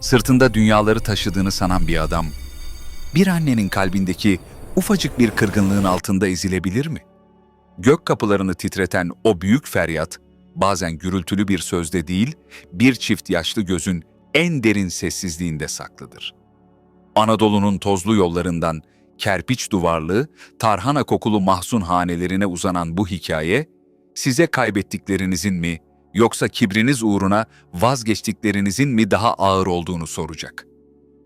Sırtında dünyaları taşıdığını sanan bir adam, bir annenin kalbindeki ufacık bir kırgınlığın altında ezilebilir mi? Gök kapılarını titreten o büyük feryat, bazen gürültülü bir sözde değil, bir çift yaşlı gözün en derin sessizliğinde saklıdır. Anadolu'nun tozlu yollarından kerpiç duvarlı, tarhana kokulu mahzun hanelerine uzanan bu hikaye, size kaybettiklerinizin mi, yoksa kibriniz uğruna vazgeçtiklerinizin mi daha ağır olduğunu soracak.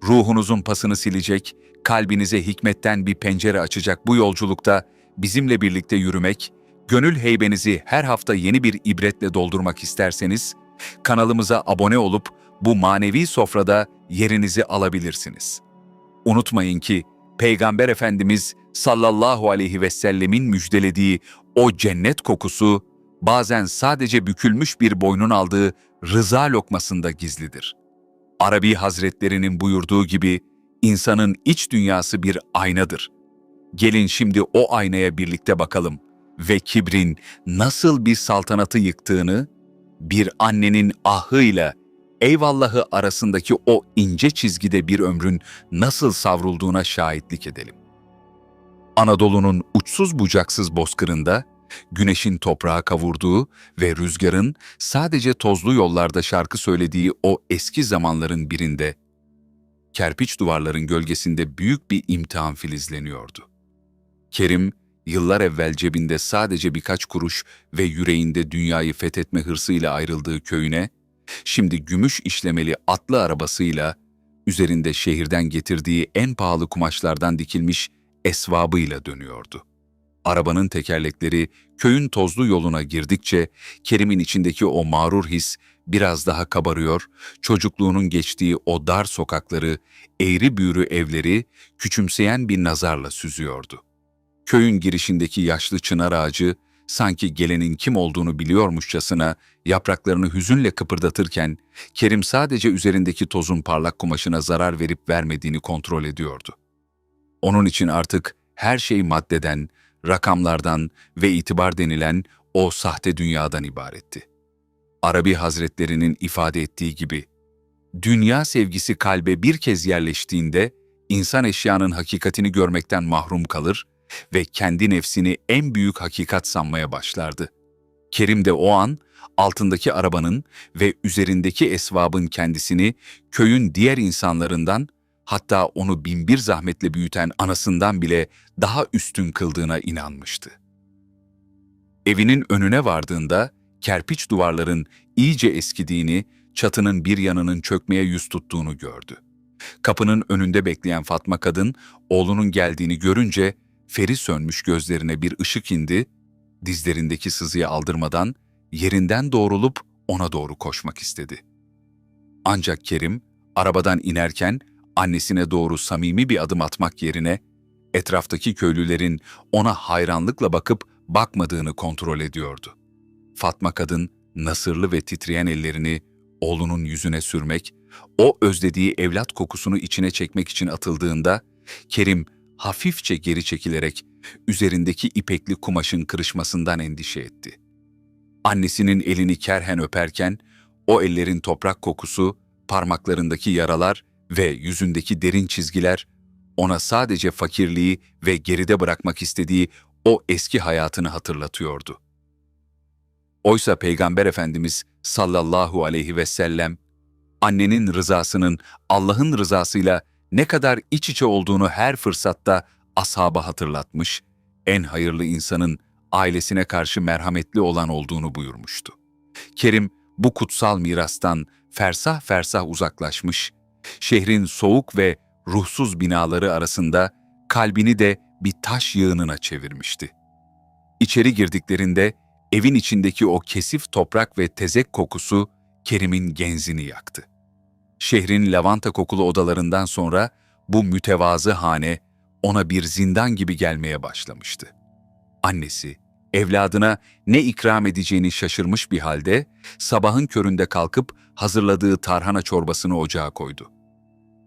Ruhunuzun pasını silecek, kalbinize hikmetten bir pencere açacak bu yolculukta bizimle birlikte yürümek, gönül heybenizi her hafta yeni bir ibretle doldurmak isterseniz, kanalımıza abone olup bu manevi sofrada yerinizi alabilirsiniz. Unutmayın ki Peygamber Efendimiz sallallahu aleyhi ve sellemin müjdelediği o cennet kokusu bazen sadece bükülmüş bir boynun aldığı rıza lokmasında gizlidir. Arabi Hazretlerinin buyurduğu gibi insanın iç dünyası bir aynadır. Gelin şimdi o aynaya birlikte bakalım ve kibrin nasıl bir saltanatı yıktığını, bir annenin ahıyla eyvallahı arasındaki o ince çizgide bir ömrün nasıl savrulduğuna şahitlik edelim. Anadolu'nun uçsuz bucaksız bozkırında, güneşin toprağa kavurduğu ve rüzgarın sadece tozlu yollarda şarkı söylediği o eski zamanların birinde, kerpiç duvarların gölgesinde büyük bir imtihan filizleniyordu. Kerim, yıllar evvel cebinde sadece birkaç kuruş ve yüreğinde dünyayı fethetme hırsıyla ayrıldığı köyüne, şimdi gümüş işlemeli atlı arabasıyla, üzerinde şehirden getirdiği en pahalı kumaşlardan dikilmiş esvabıyla dönüyordu. Arabanın tekerlekleri köyün tozlu yoluna girdikçe Kerim'in içindeki o mağrur his biraz daha kabarıyor, çocukluğunun geçtiği o dar sokakları, eğri büğrü evleri küçümseyen bir nazarla süzüyordu. Köyün girişindeki yaşlı çınar ağacı sanki gelenin kim olduğunu biliyormuşçasına yapraklarını hüzünle kıpırdatırken Kerim sadece üzerindeki tozun parlak kumaşına zarar verip vermediğini kontrol ediyordu. Onun için artık her şey maddeden, rakamlardan ve itibar denilen o sahte dünyadan ibaretti. Arabi Hazretlerinin ifade ettiği gibi, dünya sevgisi kalbe bir kez yerleştiğinde insan eşyanın hakikatini görmekten mahrum kalır ve kendi nefsini en büyük hakikat sanmaya başlardı. Kerim de o an altındaki arabanın ve üzerindeki esvabın kendisini köyün diğer insanlarından hatta onu binbir zahmetle büyüten anasından bile daha üstün kıldığına inanmıştı. Evinin önüne vardığında kerpiç duvarların iyice eskidiğini, çatının bir yanının çökmeye yüz tuttuğunu gördü. Kapının önünde bekleyen Fatma kadın, oğlunun geldiğini görünce feri sönmüş gözlerine bir ışık indi, dizlerindeki sızıyı aldırmadan yerinden doğrulup ona doğru koşmak istedi. Ancak Kerim, arabadan inerken annesine doğru samimi bir adım atmak yerine, etraftaki köylülerin ona hayranlıkla bakıp bakmadığını kontrol ediyordu. Fatma kadın, nasırlı ve titreyen ellerini oğlunun yüzüne sürmek, o özlediği evlat kokusunu içine çekmek için atıldığında, Kerim hafifçe geri çekilerek üzerindeki ipekli kumaşın kırışmasından endişe etti. Annesinin elini kerhen öperken, o ellerin toprak kokusu, parmaklarındaki yaralar ve yüzündeki derin çizgiler ona sadece fakirliği ve geride bırakmak istediği o eski hayatını hatırlatıyordu. Oysa Peygamber Efendimiz sallallahu aleyhi ve sellem annenin rızasının Allah'ın rızasıyla ne kadar iç içe olduğunu her fırsatta ashaba hatırlatmış, en hayırlı insanın ailesine karşı merhametli olan olduğunu buyurmuştu. Kerim bu kutsal mirastan fersah fersah uzaklaşmış, şehrin soğuk ve ruhsuz binaları arasında kalbini de bir taş yığınına çevirmişti. İçeri girdiklerinde evin içindeki o kesif toprak ve tezek kokusu Kerim'in genzini yaktı. Şehrin lavanta kokulu odalarından sonra bu mütevazı hane ona bir zindan gibi gelmeye başlamıştı. Annesi, evladına ne ikram edeceğini şaşırmış bir halde sabahın köründe kalkıp hazırladığı tarhana çorbasını ocağa koydu.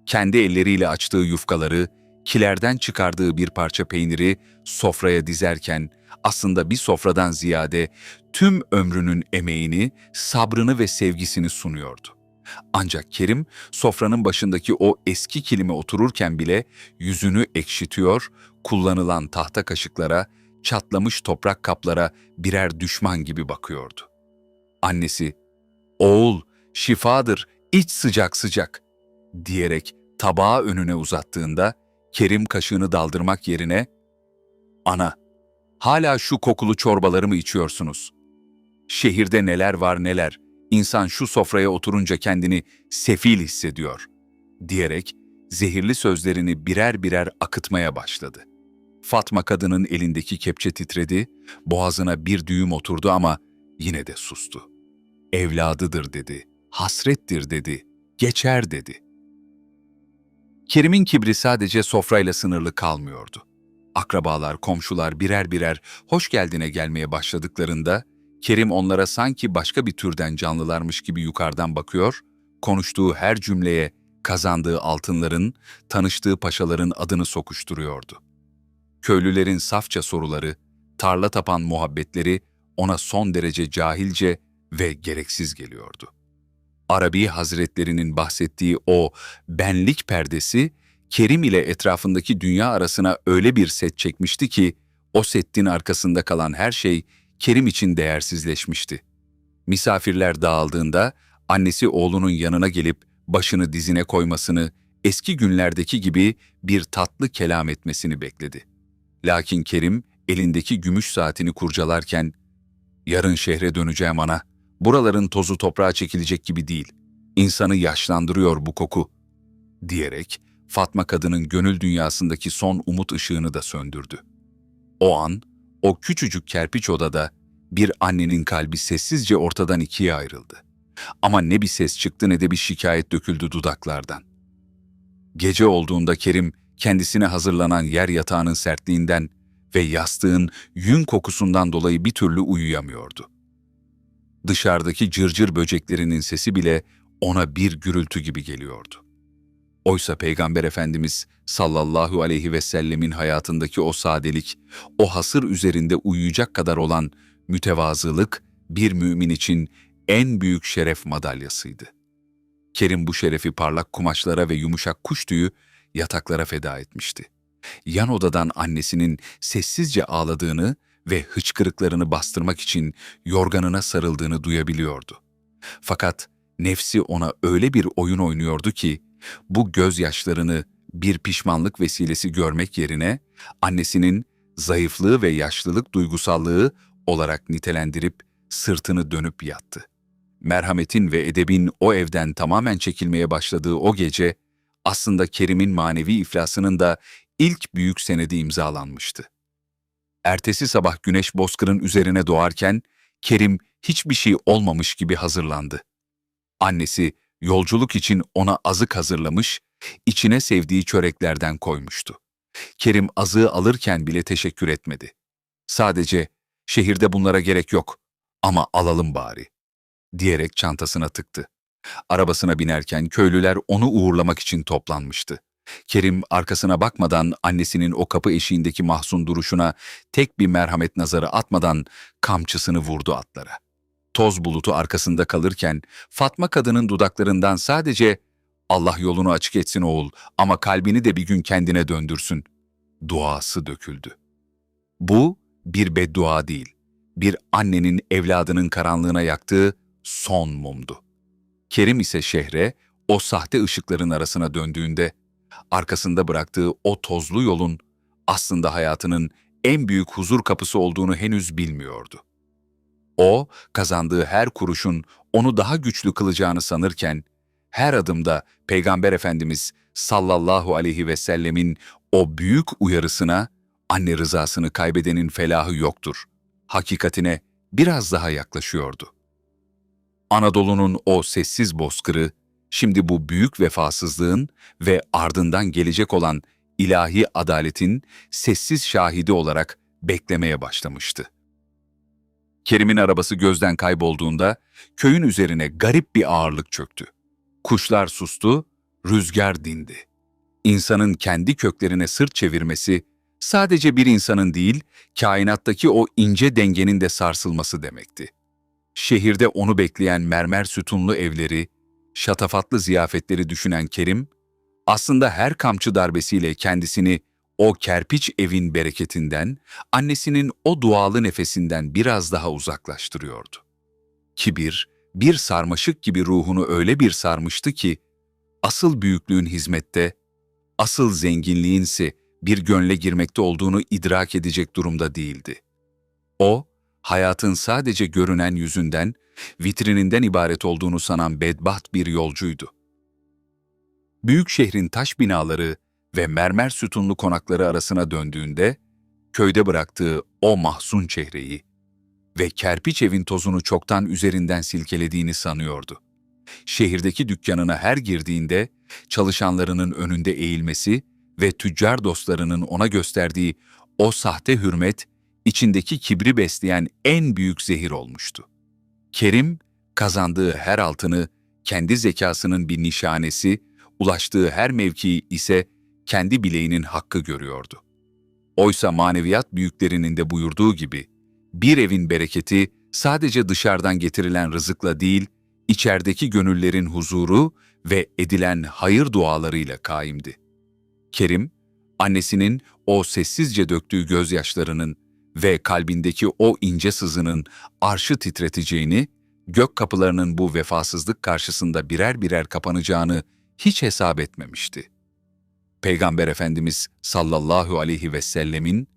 Kendi elleriyle açtığı yufkaları, kilerden çıkardığı bir parça peyniri sofraya dizerken aslında bir sofradan ziyade tüm ömrünün emeğini, sabrını ve sevgisini sunuyordu. Ancak Kerim sofranın başındaki o eski kilime otururken bile yüzünü ekşitiyor, kullanılan tahta kaşıklara, çatlamış toprak kaplara birer düşman gibi bakıyordu. Annesi, "Oğul, şifadır, iç sıcak sıcak." diyerek tabağı önüne uzattığında Kerim kaşığını daldırmak yerine "Ana, hala şu kokulu çorbaları mı içiyorsunuz? Şehirde neler var neler, insan şu sofraya oturunca kendini sefil hissediyor." diyerek zehirli sözlerini birer birer akıtmaya başladı. Fatma kadının elindeki kepçe titredi, boğazına bir düğüm oturdu ama yine de sustu. Evladıdır dedi, hasrettir dedi, geçer dedi. Kerim'in kibri sadece sofrayla sınırlı kalmıyordu. Akrabalar, komşular birer birer hoş geldine gelmeye başladıklarında Kerim onlara sanki başka bir türden canlılarmış gibi yukarıdan bakıyor, konuştuğu her cümleye kazandığı altınların, tanıştığı paşaların adını sokuşturuyordu. Köylülerin safça soruları, tarla tapan muhabbetleri ona son derece cahilce ve gereksiz geliyordu. Arabi Hazretlerinin bahsettiği o benlik perdesi, Kerim ile etrafındaki dünya arasına öyle bir set çekmişti ki, o setin arkasında kalan her şey Kerim için değersizleşmişti. Misafirler dağıldığında annesi oğlunun yanına gelip başını dizine koymasını, eski günlerdeki gibi bir tatlı kelam etmesini bekledi. Lakin Kerim elindeki gümüş saatini kurcalarken, ''Yarın şehre döneceğim ana, buraların tozu toprağa çekilecek gibi değil, insanı yaşlandırıyor bu koku.'' diyerek Fatma kadının gönül dünyasındaki son umut ışığını da söndürdü. O an, o küçücük kerpiç odada bir annenin kalbi sessizce ortadan ikiye ayrıldı. Ama ne bir ses çıktı ne de bir şikayet döküldü dudaklardan. Gece olduğunda Kerim kendisine hazırlanan yer yatağının sertliğinden ve yastığın yün kokusundan dolayı bir türlü uyuyamıyordu. Dışarıdaki cırcır böceklerinin sesi bile ona bir gürültü gibi geliyordu. Oysa Peygamber Efendimiz sallallahu aleyhi ve sellemin hayatındaki o sadelik, o hasır üzerinde uyuyacak kadar olan mütevazılık bir mümin için en büyük şeref madalyasıydı. Kerim bu şerefi parlak kumaşlara ve yumuşak kuş tüyü yataklara feda etmişti. Yan odadan annesinin sessizce ağladığını ve hıçkırıklarını bastırmak için yorganına sarıldığını duyabiliyordu. Fakat nefsi ona öyle bir oyun oynuyordu ki, bu gözyaşlarını bir pişmanlık vesilesi görmek yerine annesinin zayıflığı ve yaşlılık duygusallığı olarak nitelendirip sırtını dönüp yattı. Merhametin ve edebin o evden tamamen çekilmeye başladığı o gece, aslında Kerim'in manevi iflasının da ilk büyük senedi imzalanmıştı. Ertesi sabah güneş bozkırın üzerine doğarken, Kerim hiçbir şey olmamış gibi hazırlandı. Annesi yolculuk için ona azık hazırlamış, içine sevdiği çöreklerden koymuştu. Kerim azığı alırken bile teşekkür etmedi. Sadece şehirde bunlara gerek yok ama alalım bari diyerek çantasına tıktı. Arabasına binerken köylüler onu uğurlamak için toplanmıştı. Kerim arkasına bakmadan annesinin o kapı eşiğindeki mahzun duruşuna tek bir merhamet nazarı atmadan kamçısını vurdu atlara. Toz bulutu arkasında kalırken Fatma kadının dudaklarından sadece Allah yolunu açık etsin oğul ama kalbini de bir gün kendine döndürsün duası döküldü. Bu bir beddua değil, bir annenin evladının karanlığına yaktığı son mumdu. Kerim ise şehre o sahte ışıkların arasına döndüğünde arkasında bıraktığı o tozlu yolun aslında hayatının en büyük huzur kapısı olduğunu henüz bilmiyordu. O, kazandığı her kuruşun onu daha güçlü kılacağını sanırken, her adımda Peygamber Efendimiz sallallahu aleyhi ve sellemin o büyük uyarısına, anne rızasını kaybedenin felahı yoktur, hakikatine biraz daha yaklaşıyordu. Anadolu'nun o sessiz bozkırı, şimdi bu büyük vefasızlığın ve ardından gelecek olan ilahi adaletin sessiz şahidi olarak beklemeye başlamıştı. Kerim'in arabası gözden kaybolduğunda köyün üzerine garip bir ağırlık çöktü. Kuşlar sustu, rüzgar dindi. İnsanın kendi köklerine sırt çevirmesi sadece bir insanın değil, kainattaki o ince dengenin de sarsılması demekti. Şehirde onu bekleyen mermer sütunlu evleri, şatafatlı ziyafetleri düşünen Kerim, aslında her kamçı darbesiyle kendisini o kerpiç evin bereketinden, annesinin o dualı nefesinden biraz daha uzaklaştırıyordu. Kibir, bir sarmaşık gibi ruhunu öyle bir sarmıştı ki, asıl büyüklüğün hizmette, asıl zenginliğinse bir gönle girmekte olduğunu idrak edecek durumda değildi. O, hayatın sadece görünen yüzünden, vitrininden ibaret olduğunu sanan bedbaht bir yolcuydu. Büyük şehrin taş binaları ve mermer sütunlu konakları arasına döndüğünde, köyde bıraktığı o mahzun çehreyi ve kerpiç evin tozunu çoktan üzerinden silkelediğini sanıyordu. Şehirdeki dükkanına her girdiğinde çalışanlarının önünde eğilmesi ve tüccar dostlarının ona gösterdiği o sahte hürmet, içindeki kibri besleyen en büyük zehir olmuştu. Kerim, kazandığı her altını kendi zekasının bir nişanesi, ulaştığı her mevkii ise kendi bileğinin hakkı görüyordu. Oysa maneviyat büyüklerinin de buyurduğu gibi, bir evin bereketi sadece dışarıdan getirilen rızıkla değil, içerideki gönüllerin huzuru ve edilen hayır dualarıyla kaimdi. Kerim, annesinin o sessizce döktüğü gözyaşlarının ve kalbindeki o ince sızının arşı titreteceğini, gök kapılarının bu vefasızlık karşısında birer birer kapanacağını hiç hesap etmemişti. Peygamber Efendimiz sallallahu aleyhi ve sellemin,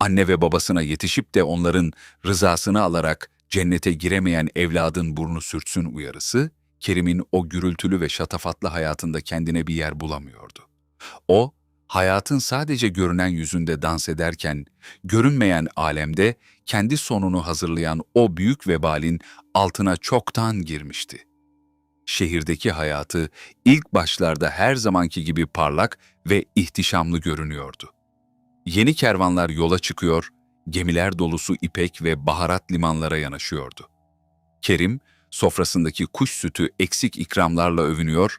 anne ve babasına yetişip de onların rızasını alarak cennete giremeyen evladın burnu sürtsün uyarısı, Kerim'in o gürültülü ve şatafatlı hayatında kendine bir yer bulamıyordu. O, hayatın sadece görünen yüzünde dans ederken, görünmeyen alemde kendi sonunu hazırlayan o büyük vebalin altına çoktan girmişti. Şehirdeki hayatı ilk başlarda her zamanki gibi parlak ve ihtişamlı görünüyordu. Yeni kervanlar yola çıkıyor, gemiler dolusu ipek ve baharat limanlara yanaşıyordu. Kerim, sofrasındaki kuş sütü eksik ikramlarla övünüyor,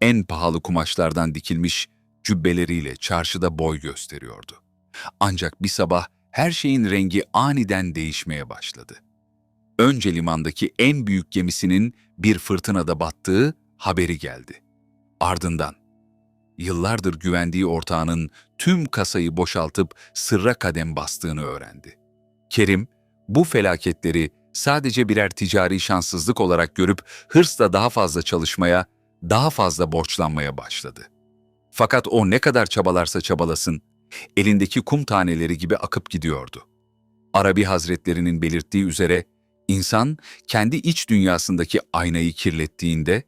en pahalı kumaşlardan dikilmiş cübbeleriyle çarşıda boy gösteriyordu. Ancak bir sabah her şeyin rengi aniden değişmeye başladı. Önce limandaki en büyük gemisinin bir fırtınada battığı haberi geldi. Ardından yıllardır güvendiği ortağının tüm kasayı boşaltıp sırra kadem bastığını öğrendi. Kerim bu felaketleri sadece birer ticari şanssızlık olarak görüp hırsla daha fazla çalışmaya, daha fazla borçlanmaya başladı. Fakat o ne kadar çabalarsa çabalasın, elindeki kum taneleri gibi akıp gidiyordu. Arabi Hazretlerinin belirttiği üzere, insan kendi iç dünyasındaki aynayı kirlettiğinde,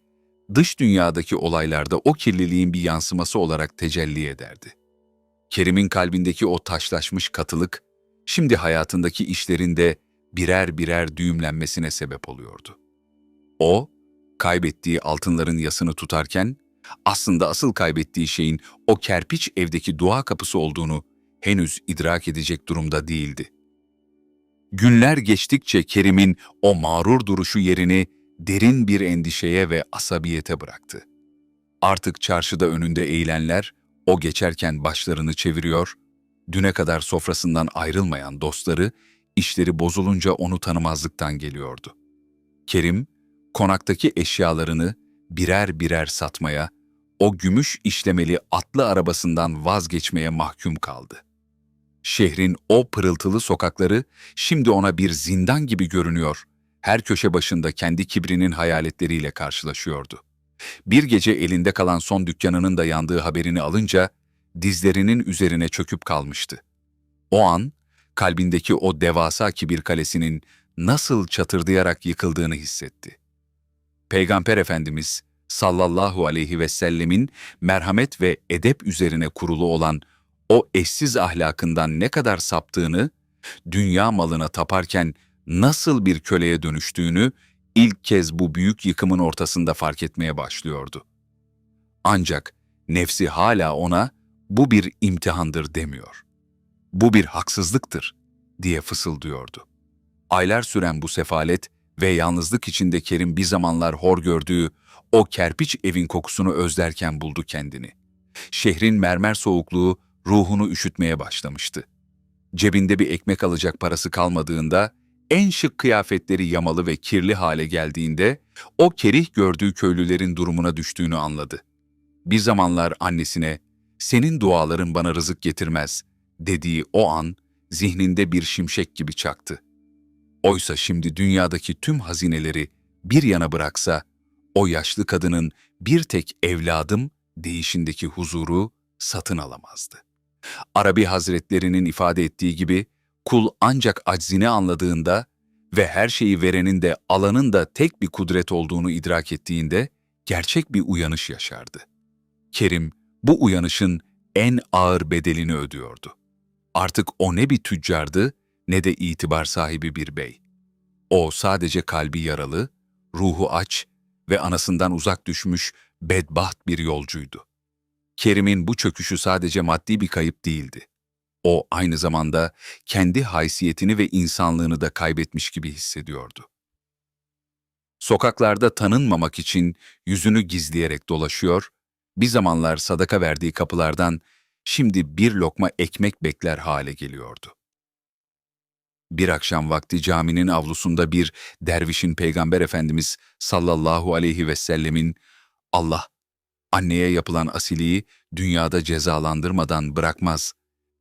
dış dünyadaki olaylarda o kirliliğin bir yansıması olarak tecelli ederdi. Kerim'in kalbindeki o taşlaşmış katılık, şimdi hayatındaki işlerinde birer birer düğümlenmesine sebep oluyordu. O, kaybettiği altınların yasını tutarken, aslında asıl kaybettiği şeyin o kerpiç evdeki dua kapısı olduğunu henüz idrak edecek durumda değildi. Günler geçtikçe Kerim'in o mağrur duruşu yerini derin bir endişeye ve asabiyete bıraktı. Artık çarşıda önünde eğilenler, o geçerken başlarını çeviriyor, düne kadar sofrasından ayrılmayan dostları, işleri bozulunca onu tanımazlıktan geliyordu. Kerim, konaktaki eşyalarını birer birer satmaya, o gümüş işlemeli atlı arabasından vazgeçmeye mahkum kaldı. Şehrin o pırıltılı sokakları şimdi ona bir zindan gibi görünüyor, her köşe başında kendi kibrinin hayaletleriyle karşılaşıyordu. Bir gece elinde kalan son dükkanının da yandığı haberini alınca dizlerinin üzerine çöküp kalmıştı. O an kalbindeki o devasa kibir kalesinin nasıl çatırdayarak yıkıldığını hissetti. Peygamber Efendimiz sallallahu aleyhi ve sellemin merhamet ve edep üzerine kurulu olan o eşsiz ahlakından ne kadar saptığını, dünya malına taparken nasıl bir köleye dönüştüğünü ilk kez bu büyük yıkımın ortasında fark etmeye başlıyordu. Ancak nefsi hala ona bu bir imtihandır demiyor. Bu bir haksızlıktır diye fısıldıyordu. Aylar süren bu sefalet ve yalnızlık içinde Kerim bir zamanlar hor gördüğü o kerpiç evin kokusunu özlerken buldu kendini. Şehrin mermer soğukluğu ruhunu üşütmeye başlamıştı. Cebinde bir ekmek alacak parası kalmadığında en şık kıyafetleri yamalı ve kirli hale geldiğinde o kerih gördüğü köylülerin durumuna düştüğünü anladı. Bir zamanlar annesine "Senin duaların bana rızık getirmez." dediği o an zihninde bir şimşek gibi çaktı. Oysa şimdi dünyadaki tüm hazineleri bir yana bıraksa o yaşlı kadının bir tek evladım değişindeki huzuru satın alamazdı. Arabi Hazretlerinin ifade ettiği gibi kul ancak aczini anladığında ve her şeyi verenin de alanın da tek bir kudret olduğunu idrak ettiğinde gerçek bir uyanış yaşardı. Kerim bu uyanışın en ağır bedelini ödüyordu. Artık o ne bir tüccardı ne de itibar sahibi bir bey. O sadece kalbi yaralı, ruhu aç ve anasından uzak düşmüş bedbaht bir yolcuydu. Kerim'in bu çöküşü sadece maddi bir kayıp değildi. O aynı zamanda kendi haysiyetini ve insanlığını da kaybetmiş gibi hissediyordu. Sokaklarda tanınmamak için yüzünü gizleyerek dolaşıyor, bir zamanlar sadaka verdiği kapılardan şimdi bir lokma ekmek bekler hale geliyordu. Bir akşam vakti caminin avlusunda bir dervişin Peygamber Efendimiz sallallahu aleyhi ve sellemin Allah, anneye yapılan asiliği dünyada cezalandırmadan bırakmaz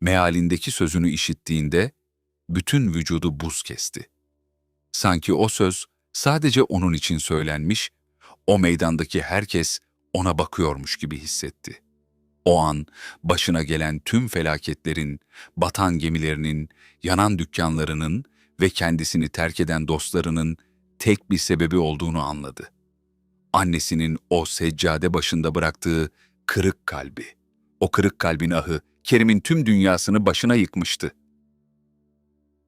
mealindeki sözünü işittiğinde bütün vücudu buz kesti. Sanki o söz sadece onun için söylenmiş, o meydandaki herkes ona bakıyormuş gibi hissetti. O an başına gelen tüm felaketlerin, batan gemilerinin, yanan dükkanlarının ve kendisini terk eden dostlarının tek bir sebebi olduğunu anladı. Annesinin o seccade başında bıraktığı kırık kalbi. O kırık kalbin ahı Kerim'in tüm dünyasını başına yıkmıştı.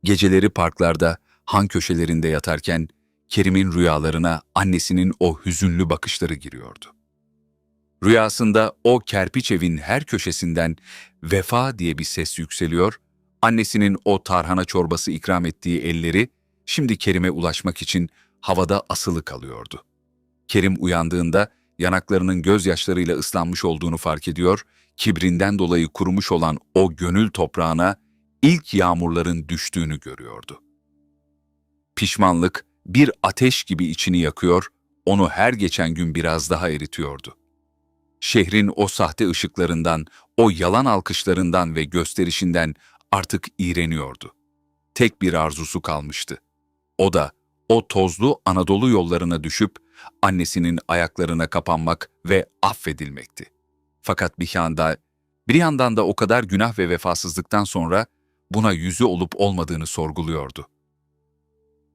Geceleri parklarda, han köşelerinde yatarken Kerim'in rüyalarına annesinin o hüzünlü bakışları giriyordu. Rüyasında o kerpiç evin her köşesinden vefa diye bir ses yükseliyor, annesinin o tarhana çorbası ikram ettiği elleri şimdi Kerim'e ulaşmak için havada asılı kalıyordu. Kerim uyandığında yanaklarının gözyaşlarıyla ıslanmış olduğunu fark ediyor, kibrinden dolayı kurumuş olan o gönül toprağına ilk yağmurların düştüğünü görüyordu. Pişmanlık bir ateş gibi içini yakıyor, onu her geçen gün biraz daha eritiyordu. Şehrin o sahte ışıklarından, o yalan alkışlarından ve gösterişinden artık iğreniyordu. Tek bir arzusu kalmıştı. O da o tozlu Anadolu yollarına düşüp annesinin ayaklarına kapanmak ve affedilmekti. Fakat bir yanda, bir yandan da o kadar günah ve vefasızlıktan sonra buna yüzü olup olmadığını sorguluyordu.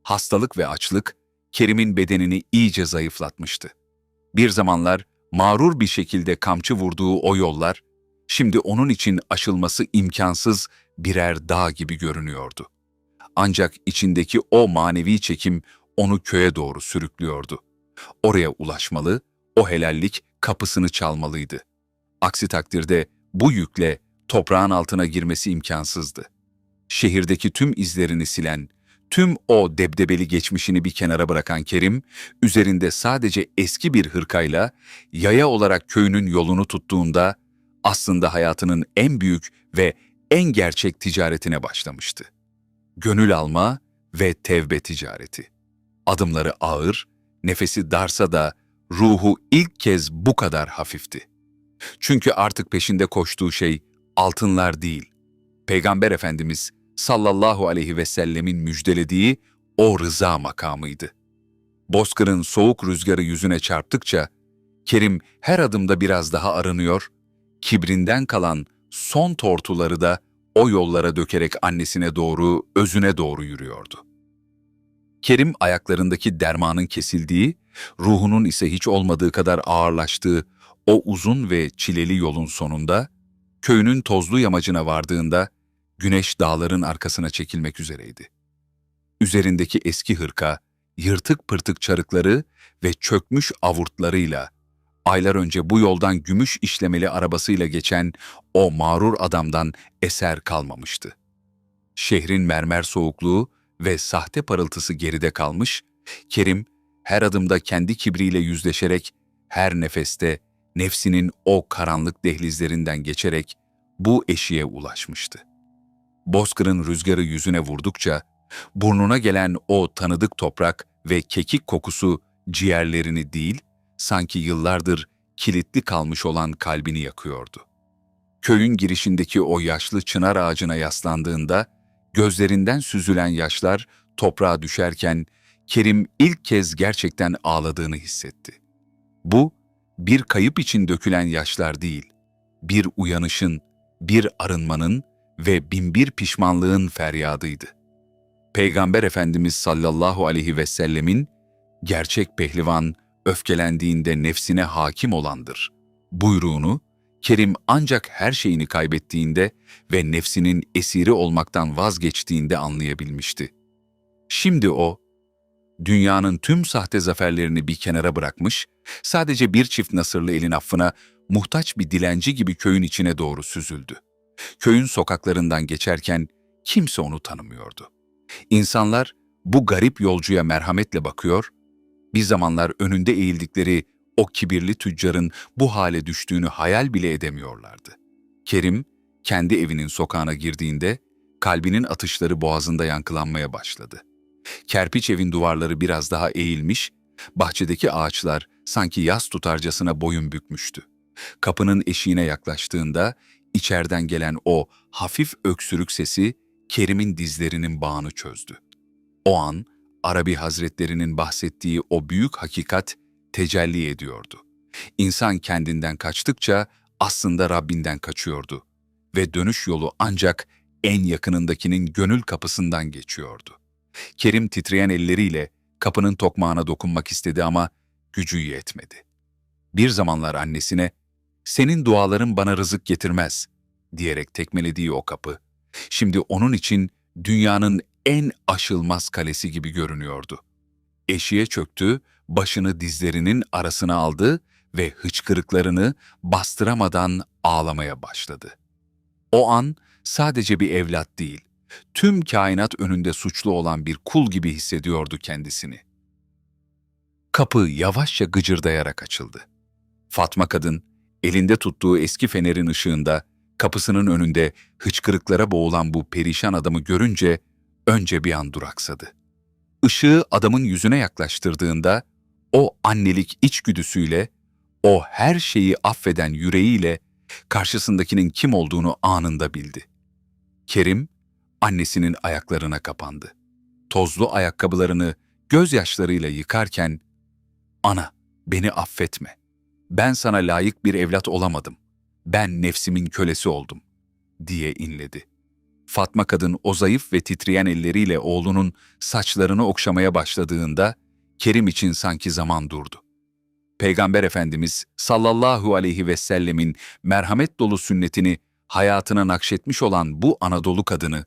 Hastalık ve açlık Kerim'in bedenini iyice zayıflatmıştı. Bir zamanlar mağrur bir şekilde kamçı vurduğu o yollar, şimdi onun için aşılması imkansız birer dağ gibi görünüyordu. Ancak içindeki o manevi çekim onu köye doğru sürüklüyordu. Oraya ulaşmalı, o helallik kapısını çalmalıydı. Aksi takdirde bu yükle toprağın altına girmesi imkansızdı. Şehirdeki tüm izlerini silen, tüm o debdebeli geçmişini bir kenara bırakan Kerim, üzerinde sadece eski bir hırkayla yaya olarak köyünün yolunu tuttuğunda aslında hayatının en büyük ve en gerçek ticaretine başlamıştı. Gönül alma ve tevbe ticareti. Adımları ağır, nefesi darsa da ruhu ilk kez bu kadar hafifti. Çünkü artık peşinde koştuğu şey altınlar değil. Peygamber Efendimiz sallallahu aleyhi ve sellemin müjdelediği o rıza makamıydı. Bozkır'ın soğuk rüzgarı yüzüne çarptıkça Kerim her adımda biraz daha arınıyor, kibrinden kalan son tortuları da o yollara dökerek annesine doğru, özüne doğru yürüyordu. Kerim ayaklarındaki dermanın kesildiği, ruhunun ise hiç olmadığı kadar ağırlaştığı o uzun ve çileli yolun sonunda, köyünün tozlu yamacına vardığında, güneş dağların arkasına çekilmek üzereydi. Üzerindeki eski hırka, yırtık pırtık çarıkları ve çökmüş avurtlarıyla, aylar önce bu yoldan gümüş işlemeli arabasıyla geçen o mağrur adamdan eser kalmamıştı. Şehrin mermer soğukluğu ve sahte parıltısı geride kalmış, Kerim her adımda kendi kibriyle yüzleşerek her nefeste nefsinin o karanlık dehlizlerinden geçerek bu eşiğe ulaşmıştı. Bozkır'ın rüzgarı yüzüne vurdukça Burnuna gelen o tanıdık toprak ve kekik kokusu ciğerlerini değil, sanki yıllardır kilitli kalmış olan kalbini yakıyordu. Köyün girişindeki o yaşlı çınar ağacına yaslandığında, gözlerinden süzülen yaşlar toprağa düşerken Kerim ilk kez gerçekten ağladığını hissetti. Bu, bir kayıp için dökülen yaşlar değil, bir uyanışın, bir arınmanın ve binbir pişmanlığın feryadıydı. Peygamber Efendimiz sallallahu aleyhi ve sellemin, gerçek pehlivan, öfkelendiğinde nefsine hakim olandır. Buyruğunu, Kerim ancak her şeyini kaybettiğinde ve nefsinin esiri olmaktan vazgeçtiğinde anlayabilmişti. Şimdi o, dünyanın tüm sahte zaferlerini bir kenara bırakmış, sadece bir çift nasırlı elin affına muhtaç bir dilenci gibi köyün içine doğru süzüldü. Köyün sokaklarından geçerken kimse onu tanımıyordu. İnsanlar bu garip yolcuya merhametle bakıyor, bir zamanlar önünde eğildikleri o kibirli tüccarın bu hale düştüğünü hayal bile edemiyorlardı. Kerim, kendi evinin sokağına girdiğinde kalbinin atışları boğazında yankılanmaya başladı. Kerpiç evin duvarları biraz daha eğilmiş, bahçedeki ağaçlar sanki yas tutarcasına boyun bükmüştü. Kapının eşiğine yaklaştığında içeriden gelen o hafif öksürük sesi Kerim'in dizlerinin bağını çözdü. O an Arabi Hazretlerinin bahsettiği o büyük hakikat tecelli ediyordu. İnsan kendinden kaçtıkça aslında Rabbinden kaçıyordu ve dönüş yolu ancak en yakınındakinin gönül kapısından geçiyordu. Kerim titreyen elleriyle kapının tokmağına dokunmak istedi ama gücü yetmedi. Bir zamanlar annesine, senin duaların bana rızık getirmez diyerek tekmelediği o kapı, şimdi onun için dünyanın en aşılmaz kalesi gibi görünüyordu. Eşiğe çöktü, başını dizlerinin arasına aldı ve hıçkırıklarını bastıramadan ağlamaya başladı. O an sadece bir evlat değil, tüm kainat önünde suçlu olan bir kul gibi hissediyordu kendisini. Kapı yavaşça gıcırdayarak açıldı. Fatma kadın, elinde tuttuğu eski fenerin ışığında, kapısının önünde hıçkırıklara boğulan bu perişan adamı görünce önce bir an duraksadı. Işığı adamın yüzüne yaklaştırdığında, o annelik içgüdüsüyle, o her şeyi affeden yüreğiyle karşısındakinin kim olduğunu anında bildi. Kerim, annesinin ayaklarına kapandı. Tozlu ayakkabılarını gözyaşlarıyla yıkarken, ''Ana, beni affetme. Ben sana layık bir evlat olamadım. Ben nefsimin kölesi oldum.'' diye inledi. Fatma kadın o zayıf ve titreyen elleriyle oğlunun saçlarını okşamaya başladığında, Kerim için sanki zaman durdu. Peygamber Efendimiz sallallahu aleyhi ve sellemin merhamet dolu sünnetini hayatına nakşetmiş olan bu Anadolu kadını,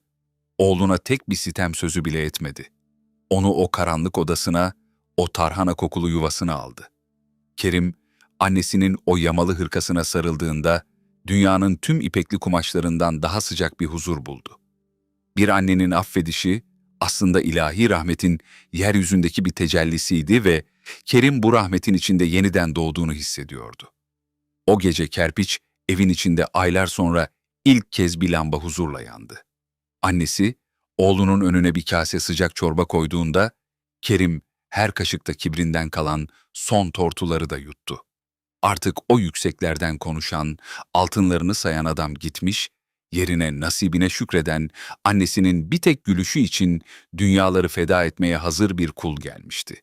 oğluna tek bir sitem sözü bile etmedi. Onu o karanlık odasına, o tarhana kokulu yuvasına aldı. Kerim, annesinin o yamalı hırkasına sarıldığında, dünyanın tüm ipekli kumaşlarından daha sıcak bir huzur buldu. Bir annenin affedişi, aslında ilahi rahmetin yeryüzündeki bir tecellisiydi ve Kerim bu rahmetin içinde yeniden doğduğunu hissediyordu. O gece kerpiç evin içinde aylar sonra ilk kez bir lamba huzurla yandı. Annesi, oğlunun önüne bir kase sıcak çorba koyduğunda, Kerim her kaşıkta kibrinden kalan son tortuları da yuttu. Artık o yükseklerden konuşan, altınlarını sayan adam gitmiş, yerine nasibine şükreden, annesinin bir tek gülüşü için dünyaları feda etmeye hazır bir kul gelmişti.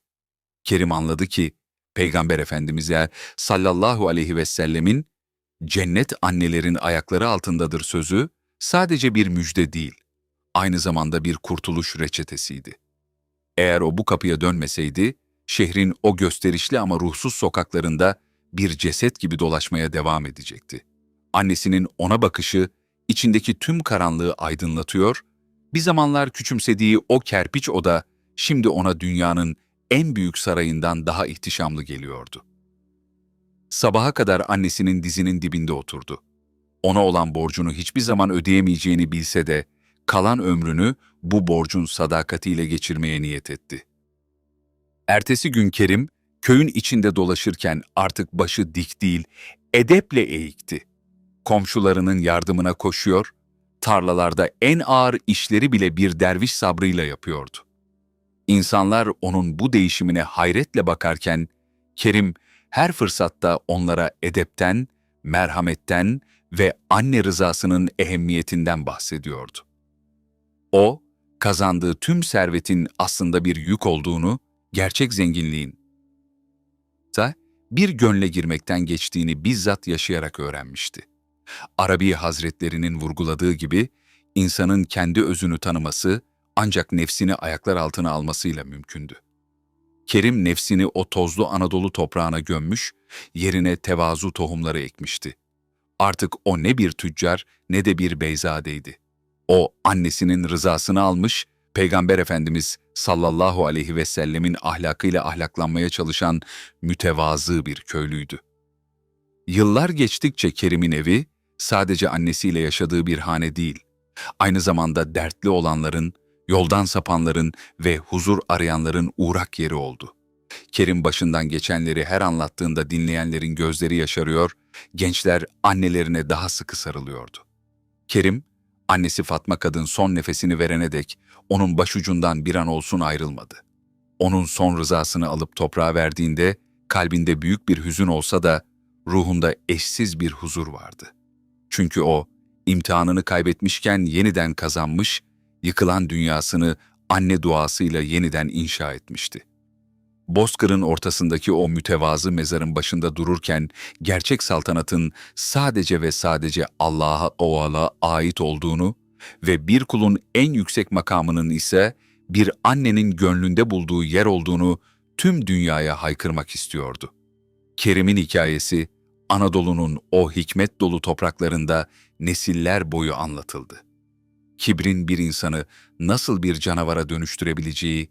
Kerim anladı ki, Peygamber Efendimiz'e sallallahu aleyhi ve sellemin cennet annelerin ayakları altındadır sözü sadece bir müjde değil, aynı zamanda bir kurtuluş reçetesiydi. Eğer o bu kapıya dönmeseydi, şehrin o gösterişli ama ruhsuz sokaklarında bir ceset gibi dolaşmaya devam edecekti. Annesinin ona bakışı içindeki tüm karanlığı aydınlatıyor, bir zamanlar küçümsediği o kerpiç oda şimdi ona dünyanın en büyük sarayından daha ihtişamlı geliyordu. Sabaha kadar annesinin dizinin dibinde oturdu. Ona olan borcunu hiçbir zaman ödeyemeyeceğini bilse de kalan ömrünü bu borcun sadakatiyle geçirmeye niyet etti. Ertesi gün Kerim, köyün içinde dolaşırken artık başı dik değil, edeple eğikti. Komşularının yardımına koşuyor, tarlalarda en ağır işleri bile bir derviş sabrıyla yapıyordu. İnsanlar onun bu değişimine hayretle bakarken, Kerim her fırsatta onlara edepten, merhametten ve anne rızasının ehemmiyetinden bahsediyordu. O, kazandığı tüm servetin aslında bir yük olduğunu, gerçek zenginliğin da bir gönle girmekten geçtiğini bizzat yaşayarak öğrenmişti. Arabi Hazretlerinin vurguladığı gibi, insanın kendi özünü tanıması ancak nefsini ayaklar altına almasıyla mümkündü. Kerim nefsini o tozlu Anadolu toprağına gömmüş, yerine tevazu tohumları ekmişti. Artık o ne bir tüccar ne de bir beyzadeydi. O annesinin rızasını almış, Peygamber Efendimiz sallallahu aleyhi ve sellemin ahlakıyla ahlaklanmaya çalışan mütevazı bir köylüydü. Yıllar geçtikçe Kerim'in evi sadece annesiyle yaşadığı bir hane değil, aynı zamanda dertli olanların, yoldan sapanların ve huzur arayanların uğrak yeri oldu. Kerim başından geçenleri her anlattığında dinleyenlerin gözleri yaşarıyor, gençler annelerine daha sıkı sarılıyordu. Kerim, annesi Fatma kadın son nefesini verene dek onun başucundan bir an olsun ayrılmadı. Onun son rızasını alıp toprağa verdiğinde kalbinde büyük bir hüzün olsa da ruhunda eşsiz bir huzur vardı. Çünkü o, imtihanını kaybetmişken yeniden kazanmış, yıkılan dünyasını anne duasıyla yeniden inşa etmişti. Bozkır'ın ortasındaki o mütevazı mezarın başında dururken gerçek saltanatın sadece ve sadece Allah'a oğala ait olduğunu ve bir kulun en yüksek makamının ise bir annenin gönlünde bulduğu yer olduğunu tüm dünyaya haykırmak istiyordu. Kerim'in hikayesi Anadolu'nun o hikmet dolu topraklarında nesiller boyu anlatıldı. Kibrin bir insanı nasıl bir canavara dönüştürebileceği,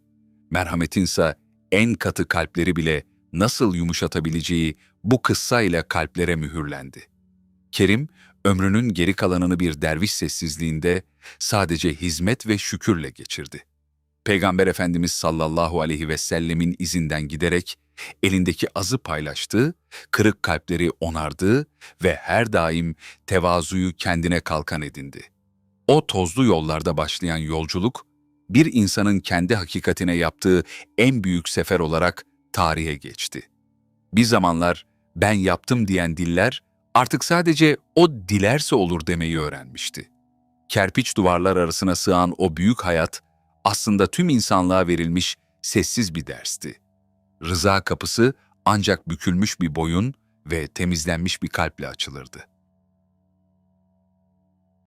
merhametinse en katı kalpleri bile nasıl yumuşatabileceği bu kıssayla kalplere mühürlendi. Kerim, ömrünün geri kalanını bir derviş sessizliğinde sadece hizmet ve şükürle geçirdi. Peygamber Efendimiz sallallahu aleyhi ve sellemin izinden giderek elindeki azı paylaştı, kırık kalpleri onardı ve her daim tevazuyu kendine kalkan edindi. O tozlu yollarda başlayan yolculuk, bir insanın kendi hakikatine yaptığı en büyük sefer olarak tarihe geçti. Bir zamanlar ben yaptım diyen diller artık sadece o dilerse olur demeyi öğrenmişti. Kerpiç duvarlar arasına sığan o büyük hayat aslında tüm insanlığa verilmiş sessiz bir dersti. Rıza kapısı ancak bükülmüş bir boyun ve temizlenmiş bir kalple açılırdı.